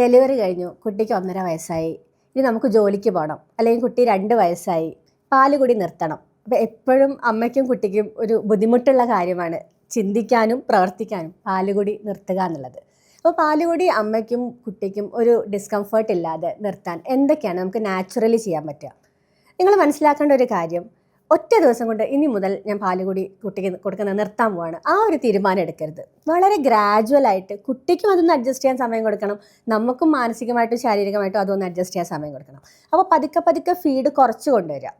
Delivery കഴിഞ്ഞു. കുട്ടിക്ക് ഒന്നര വയസ്സായി. ഇനി നമുക്ക് ജോലിക്ക് പോകണം അല്ലെങ്കിൽ കുട്ടി രണ്ട് വയസ്സായി. പാൽ കൂടി നിർത്തണം. അപ്പോൾ എപ്പോഴും അമ്മയ്ക്കും കുട്ടിക്കും ഒരു ബുദ്ധിമുട്ടുള്ള കാര്യമാണ് ചിന്തിക്കാനും പ്രവർത്തിക്കാനും പാലുകുടി നിർത്തുക എന്നുള്ളത്. അപ്പോൾ പാലുകുടി അമ്മയ്ക്കും കുട്ടിക്കും ഒരു ഡിസ്കംഫേർട്ട് ഇല്ലാതെ നിർത്താൻ എന്തൊക്കെയാണ് നമുക്ക് നാച്ചുറലി ചെയ്യാൻ പറ്റുക? നിങ്ങൾ മനസ്സിലാക്കേണ്ട ഒരു കാര്യം ഒറ്റ ദിവസം കൊണ്ട് ഇനി മുതൽ ഞാൻ പാൽ കൂടി കുട്ടിക്ക് കൊടുക്കുന്നത് നിർത്താൻ പോവാണ്. ആ ഒരു തീരുമാനം എടുക്കരുത്. വളരെ ഗ്രാജുവൽ ആയിട്ട് കുട്ടിക്കും അതൊന്ന് അഡ്ജസ്റ്റ് ചെയ്യാൻ സമയം കൊടുക്കണം. നമുക്കും മാനസികമായിട്ടും ശാരീരികമായിട്ടും അതൊന്ന് അഡ്ജസ്റ്റ് ചെയ്യാൻ സമയം കൊടുക്കണം. അപ്പോൾ പതുക്കെ പതുക്കെ ഫീഡ് കുറച്ച് കൊണ്ടുവരിക.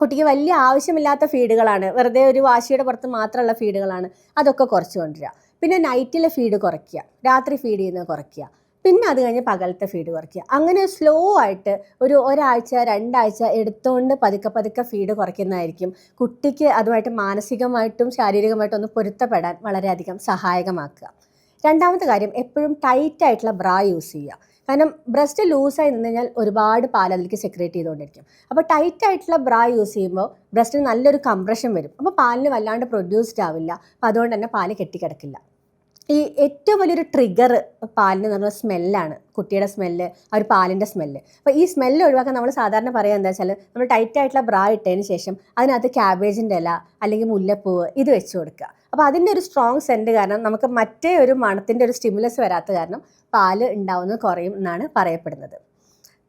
കുട്ടിക്ക് വലിയ ആവശ്യമില്ലാത്ത ഫീഡുകളാണ് വെറുതെ ഒരു വാശിയുടെ പുറത്ത് മാത്രമുള്ള ഫീഡുകളാണ് അതൊക്കെ കുറച്ച് കൊണ്ടുവരിക. പിന്നെ നൈറ്റിലെ ഫീഡ് കുറയ്ക്കുക. രാത്രി ഫീഡ് ചെയ്യുന്നത് കുറയ്ക്കുക. പിന്നെ അത് കഴിഞ്ഞ് പകലത്തെ ഫീഡ് കുറയ്ക്കുക. അങ്ങനെ സ്ലോ ആയിട്ട് ഒരു ഒരാഴ്ച രണ്ടാഴ്ച എടുത്തുകൊണ്ട് പതുക്കെ പതുക്കെ ഫീഡ് കുറയ്ക്കുന്നതായിരിക്കും. കുട്ടിക്ക് അതുമായിട്ട് മാനസികമായിട്ടും ശാരീരികമായിട്ടും ഒന്ന് പൊരുത്തപ്പെടാൻ വളരെയധികം സഹായകമാക്കുക. രണ്ടാമത്തെ കാര്യം എപ്പോഴും ടൈറ്റ് ആയിട്ടുള്ള ബ്രാ യൂസ് ചെയ്യുക. കാരണം ബ്രസ്റ്റ് ലൂസായി നിന്ന് കഴിഞ്ഞാൽ ഒരുപാട് പാൽ അതിലേക്ക് സെക്രേറ്റ് ചെയ്തുകൊണ്ടിരിക്കും. അപ്പോൾ ടൈറ്റ് ആയിട്ടുള്ള ബ്രാ യൂസ് ചെയ്യുമ്പോൾ ബ്രസ്റ്റിന് നല്ലൊരു കംപ്രഷൻ വരും. അപ്പോൾ പാലിന് വല്ലാണ്ട് പ്രൊഡ്യൂസ്ഡ് ആവില്ല. അപ്പോൾ അതുകൊണ്ട് തന്നെ പാൽ കെട്ടിക്കിടക്കില്ല. ഈ ഏറ്റവും വലിയൊരു ട്രിഗർ പാലിന് നമ്മുടെ സ്മെല്ലാണ് കുട്ടിയുടെ സ്മെല്ല് ആ ഒരു പാലിന്റെ സ്മെല്ല് അപ്പോൾ ഈ സ്മെല്ല് ഒഴിവാക്കാൻ നമ്മൾ സാധാരണ പറയുക എന്താ വെച്ചാൽ നമ്മൾ ടൈറ്റ് ആയിട്ടുള്ള ബ്രാ ഇട്ടതിന് ശേഷം അതിനകത്ത് ക്യാബേജിന്റെ ഇല അല്ലെങ്കിൽ മുല്ലപ്പൂവ് ഇത് വെച്ച് കൊടുക്കുക. അപ്പോൾ അതിന്റെ ഒരു സ്ട്രോങ് സെന്റ് കാരണം നമുക്ക് മറ്റേ ഒരു മണത്തിന്റെ ഒരു സ്റ്റിമുലസ് വരാത്ത കാരണം പാൽ ഉണ്ടാവുന്നത് കുറയും എന്നാണ് പറയപ്പെടുന്നത്.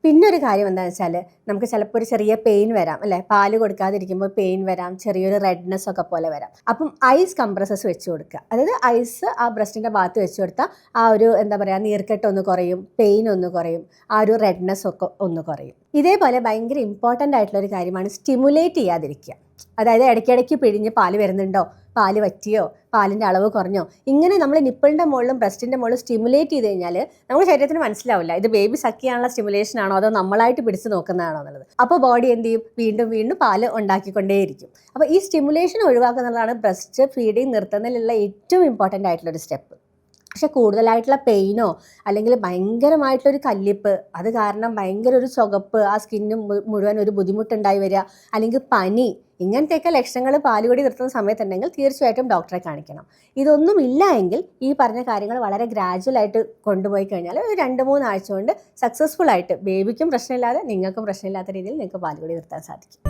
പിന്നെ ഒരു കാര്യം എന്താണെന്ന് വെച്ചാൽ നമുക്ക് ചിലപ്പോൾ ഒരു ചെറിയ പെയിൻ വരാം അല്ലേ? പാൽ കൊടുക്കാതിരിക്കുമ്പോൾ പെയിൻ വരാം ചെറിയൊരു റെഡ്നെസ് ഒക്കെ പോലെ വരാം. അപ്പം ഐസ് കംപ്രസസ് വെച്ച് കൊടുക്കുക. അതായത് ഐസ് ആ ബ്രസ്റ്റിന്റെ ഭാഗത്ത് വെച്ച് കൊടുത്താൽ ആ ഒരു എന്താ പറയുക നീർക്കെട്ട് ഒന്ന് കുറയും പെയിൻ ഒന്ന് കുറയും ആ ഒരു റെഡ്നെസ് ഒക്കെ ഒന്ന് കുറയും. ഇതേപോലെ ഭയങ്കര ഇമ്പോർട്ടന്റ് ആയിട്ടുള്ള ഒരു കാര്യമാണ് സ്റ്റിമുലേറ്റ് ചെയ്യാതിരിക്കുക. അതായത് ഇടയ്ക്കിടയ്ക്ക് പിഴിഞ്ഞ് പാൽ വരുന്നുണ്ടോ? പാൽ വറ്റിയോ? പാലിന്റെ അളവ് കുറഞ്ഞോ? ഇങ്ങനെ നമ്മൾ നിപ്പിളിന്റെ മുകളിലും ബ്രസ്റ്റിന്റെ മുകളിലും സ്റ്റിമുലേറ്റ് ചെയ്ത് കഴിഞ്ഞാൽ നമ്മുടെ ശരീരത്തിന് മനസ്സിലാവില്ല. ഇത് ബേബി സക്കിയാനുള്ള സ്റ്റിമുലേഷൻ ആണോ? അതോ നമ്മളായിട്ട് പിടിച്ച് നോക്കുന്നതാണോ എന്നുള്ളത്. അപ്പോൾ ബോഡി എന്ത് ചെയ്യും? വീണ്ടും വീണ്ടും പാൽ ഉണ്ടാക്കിക്കൊണ്ടേയിരിക്കും. അപ്പോൾ ഈ സ്റ്റിമുലേഷൻ ഒഴിവാക്കുന്നതാണ് ബ്രസ്റ്റ് ഫീഡിങ് നിർത്തുന്നതിലുള്ള ഏറ്റവും ഇമ്പോർട്ടന്റ് ആയിട്ടുള്ള ഒരു സ്റ്റെപ്പ്. പക്ഷെ കൂടുതലായിട്ടുള്ള പെയിനോ അല്ലെങ്കിൽ ഭയങ്കരമായിട്ടുള്ളൊരു കല്ലിപ്പ് അത് കാരണം ഭയങ്കര ഒരു ചുകപ്പ് ആ സ്കിന്ന് മുഴുവൻ ഒരു ബുദ്ധിമുട്ടുണ്ടായി വരിക അല്ലെങ്കിൽ പനി ഇങ്ങനത്തെയൊക്കെ ലക്ഷണങ്ങൾ പാലുകൊടി നിർത്തുന്ന സമയത്തുണ്ടെങ്കിൽ തീർച്ചയായിട്ടും ഡോക്ടറെ കാണിക്കണം. ഇതൊന്നും ഇല്ല എങ്കിൽ ഈ പറഞ്ഞ കാര്യങ്ങൾ വളരെ ഗ്രാജുവൽ ആയിട്ട് കൊണ്ടുപോയി കഴിഞ്ഞാൽ ഒരു രണ്ട് മൂന്ന് ആഴ്ച കൊണ്ട് സക്സസ്ഫുൾ ആയിട്ട് ബേബിക്കും പ്രശ്നമില്ലാതെ നിങ്ങൾക്കും പ്രശ്നമില്ലാത്ത രീതിയിൽ നിങ്ങൾക്ക് പാലുകൊടി നിർത്താൻ സാധിക്കും.